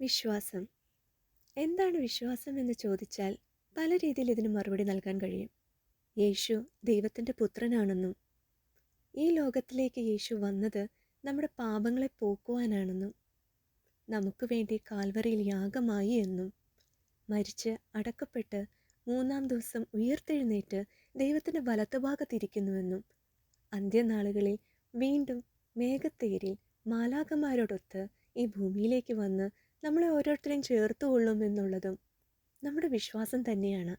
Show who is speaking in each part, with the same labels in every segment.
Speaker 1: വിശ്വാസം. എന്താണ് വിശ്വാസം എന്ന് ചോദിച്ചാൽ പല രീതിയിൽ ഇതിന് മറുപടി നൽകാൻ കഴിയും. യേശു ദൈവത്തിന്റെ പുത്രനാണെന്നും ഈ ലോകത്തിലേക്ക് യേശു വന്നത് നമ്മുടെ പാപങ്ങളെ പോക്കുവാനാണെന്നും നമുക്ക് വേണ്ടി കാൽവറിയിൽ യാഗമായി എന്നും മരിച്ച് അടക്കപ്പെട്ട് മൂന്നാം ദിവസം ഉയർത്തെഴുന്നേറ്റ് ദൈവത്തിന്റെ വലത്തുഭാഗത്തിരിക്കുന്നുവെന്നും അന്ത്യനാളുകളിൽ വീണ്ടും മേഘത്തേരിൽ മാലാകമാരോടൊത്ത് ഈ ഭൂമിയിലേക്ക് വന്ന് നമ്മളെ ഓരോരുത്തരെയും ചേർത്തുകൊള്ളും എന്നുള്ളതും നമ്മുടെ വിശ്വാസം തന്നെയാണ്.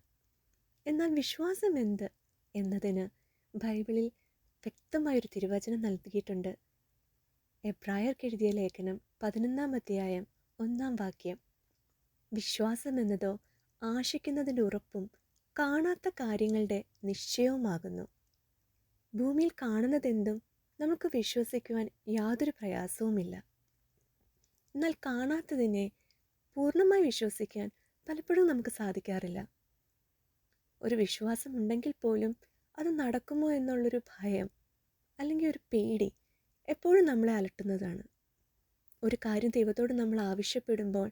Speaker 1: എന്നാൽ വിശ്വാസം എന്ത് എന്നതിന് ബൈബിളിൽ വ്യക്തമായൊരു തിരുവചനം നൽകിയിട്ടുണ്ട്. എബ്രായർക്ക് എഴുതിയ ലേഖനം പതിനൊന്നാം അധ്യായം ഒന്നാം വാക്യം. വിശ്വാസം എന്നതോ ആശിക്കുന്നതിന്റെ ഉറപ്പും കാണാത്ത കാര്യങ്ങളുടെ നിശ്ചയവുമാകുന്നു. ഭൂമിയിൽ കാണുന്നതെന്തും നമുക്ക് വിശ്വസിക്കുവാൻ യാതൊരു പ്രയാസവുമില്ല. എന്നാൽ കാണാത്തതിനെ പൂർണമായി വിശ്വസിക്കാൻ പലപ്പോഴും നമുക്ക് സാധിക്കാറില്ല. ഒരു വിശ്വാസം ഉണ്ടെങ്കിൽ പോലും അത് നടക്കുമോ എന്നുള്ളൊരു ഭയം അല്ലെങ്കിൽ ഒരു പേടി എപ്പോഴും നമ്മളെ അലട്ടുന്നതാണ്. ഒരു കാര്യം ദൈവത്തോട് നമ്മൾ ആവശ്യപ്പെടുമ്പോൾ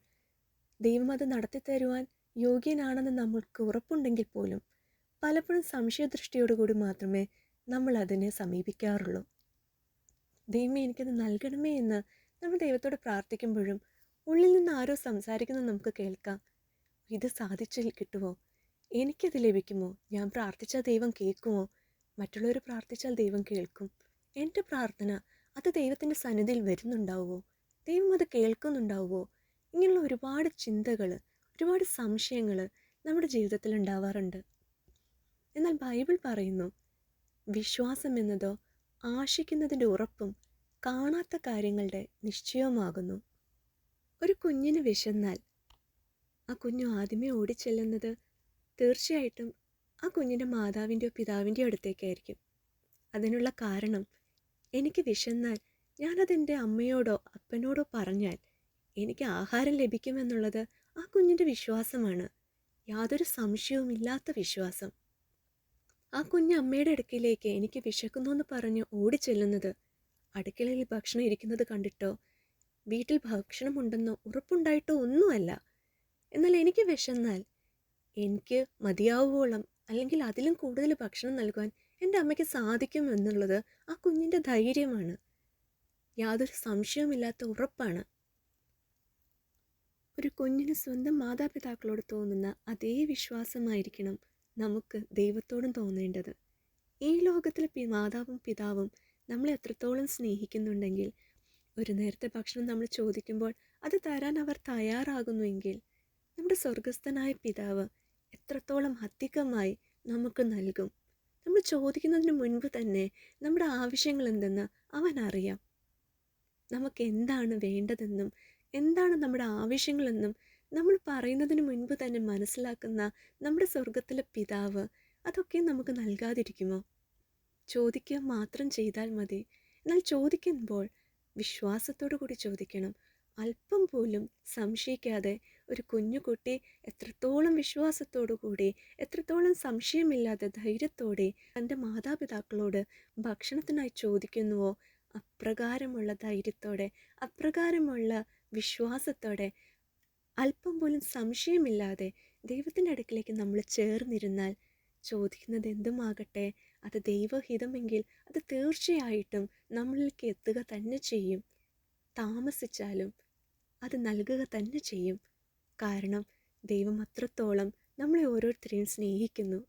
Speaker 1: ദൈവം അത് നടത്തി തരുവാൻ യോഗ്യനാണെന്ന് നമ്മൾക്ക് ഉറപ്പുണ്ടെങ്കിൽ പോലും പലപ്പോഴും സംശയദൃഷ്ടിയോടുകൂടി മാത്രമേ നമ്മൾ അതിനെ സമീപിക്കാറുള്ളൂ. ദൈവം എനിക്കത് നൽകണമേ എന്ന് നമ്മൾ ദൈവത്തോട് പ്രാർത്ഥിക്കുമ്പോഴും ഉള്ളിൽ നിന്ന് ആരോ സംസാരിക്കുന്നത് നമുക്ക് കേൾക്കാം. ഇത് സാധിച്ചാൽ കിട്ടുമോ എനിക്കത് ലഭിക്കുമോ? ഞാൻ പ്രാർത്ഥിച്ചാൽ ദൈവം കേൾക്കുമോ? മറ്റുള്ളവർ പ്രാർത്ഥിച്ചാൽ ദൈവം കേൾക്കും. എന്റെ പ്രാർത്ഥന അത് ദൈവത്തിന്റെ സന്നിധിയിൽ വരുന്നുണ്ടാവുമോ? ദൈവം അത് കേൾക്കുന്നുണ്ടാവുമോ? ഇങ്ങനെയുള്ള ഒരുപാട് ചിന്തകൾ ഒരുപാട് സംശയങ്ങൾ നമ്മുടെ ജീവിതത്തിൽ ഉണ്ടാവാറുണ്ട്. എന്നാൽ ബൈബിൾ പറയുന്നു വിശ്വാസം എന്നതോ ആശിക്കുന്നതിന്റെ ഉറപ്പും കാണാത്ത കാര്യങ്ങളുടെ നിശ്ചയമാകുന്നു. ഒരു കുഞ്ഞിന് വിശന്നാൽ ആ കുഞ്ഞു ആദ്യമേ ഓടിച്ചെല്ലുന്നത് തീർച്ചയായിട്ടും ആ കുഞ്ഞിന്റെ മാതാവിന്റെയോ പിതാവിന്റെയോ അടുത്തേക്കായിരിക്കും. അതിനുള്ള കാരണം എനിക്ക് വിശന്നാൽ ഞാനതെന്റെ അമ്മയോടോ അപ്പനോടോ പറഞ്ഞാൽ എനിക്ക് ആഹാരം ലഭിക്കുമെന്നുള്ളത് ആ കുഞ്ഞിന്റെ വിശ്വാസമാണ്. യാതൊരു സംശയവുമില്ലാത്ത വിശ്വാസം. ആ കുഞ്ഞ് അമ്മയുടെ അടുക്കിലേക്ക് എനിക്ക് വിശക്കുന്നു എന്ന് പറഞ്ഞ് ഓടിച്ചെല്ലുന്നത് അടുക്കളയിൽ ഭക്ഷണം ഇരിക്കുന്നത് കണ്ടിട്ടോ? വീട്ടിൽ ഭക്ഷണമുണ്ടെന്നോ ഉറപ്പുണ്ടായിട്ടോ ഒന്നുമല്ല. എന്നാൽ എനിക്ക് വിശന്നാൽ എനിക്ക് മതിയാവുവോളം അല്ലെങ്കിൽ അതിലും കൂടുതൽ ഭക്ഷണം നൽകുവാൻ എന്റെ അമ്മയ്ക്ക് സാധിക്കും എന്നുള്ളത് ആ കുഞ്ഞിന്റെ ധൈര്യമാണ്. യാതൊരു സംശയവുമില്ലാത്ത ഉറപ്പാണ്. ഒരു കുഞ്ഞിന് സ്വന്തം മാതാപിതാക്കളോട് തോന്നുന്ന അതേ വിശ്വാസമായിരിക്കണം നമുക്ക് ദൈവത്തോടും തോന്നേണ്ടത്. ഈ ലോകത്തിലെ മാതാവും പിതാവും നമ്മളെ എത്രത്തോളം സ്നേഹിക്കുന്നുണ്ടെങ്കിൽ ഒരു നേരത്തെ ഭക്ഷണം നമ്മൾ ചോദിക്കുമ്പോൾ അത് തരാൻ അവർ തയ്യാറാകുന്നുവെങ്കിൽ നമ്മുടെ സ്വർഗസ്ഥനായ പിതാവ് എത്രത്തോളം അധികമായി നമുക്ക് നൽകും? നമ്മൾ ചോദിക്കുന്നതിന് മുൻപ് തന്നെ നമ്മുടെ ആവശ്യങ്ങൾ എന്തെന്ന് അവൻ അറിയാം. നമുക്ക് എന്താണ് വേണ്ടതെന്നും എന്താണ് നമ്മുടെ ആവശ്യങ്ങളെന്നും നമ്മൾ പറയുന്നതിന് മുൻപ് തന്നെ മനസ്സിലാക്കുന്ന നമ്മുടെ സ്വർഗത്തിലെ പിതാവ് അതൊക്കെ നമുക്ക് നൽകാതിരിക്കുമോ? ചോദിക്കുക മാത്രം ചെയ്താൽ മതി. എന്നാൽ ചോദിക്കുമ്പോൾ വിശ്വാസത്തോടു കൂടി ചോദിക്കണം. അല്പം പോലും സംശയിക്കാതെ ഒരു കുഞ്ഞുകുട്ടി എത്രത്തോളം വിശ്വാസത്തോടു കൂടി എത്രത്തോളം സംശയമില്ലാതെ ധൈര്യത്തോടെ തന്റെ മാതാപിതാക്കളോട് ഭക്ഷണത്തിനായി ചോദിക്കുന്നുവോ അപ്രകാരമുള്ള ധൈര്യത്തോടെ അപ്രകാരമുള്ള വിശ്വാസത്തോടെ അല്പം പോലും സംശയമില്ലാതെ ദൈവത്തിന്റെ അടുക്കിലേക്ക് നമ്മൾ ചേർന്നിരുന്നാൽ ചോദിക്കുന്നത് എന്തുമാകട്ടെ അത് ദൈവഹിതമെങ്കിൽ അത് തീർച്ചയായിട്ടും നമ്മളിലേക്ക് എത്തുക തന്നെ ചെയ്യും. താമസിച്ചാലും അത് നൽകുക തന്നെ ചെയ്യും. കാരണം ദൈവം അത്രത്തോളം നമ്മളെ ഓരോരുത്തരെയും സ്നേഹിക്കുന്നു.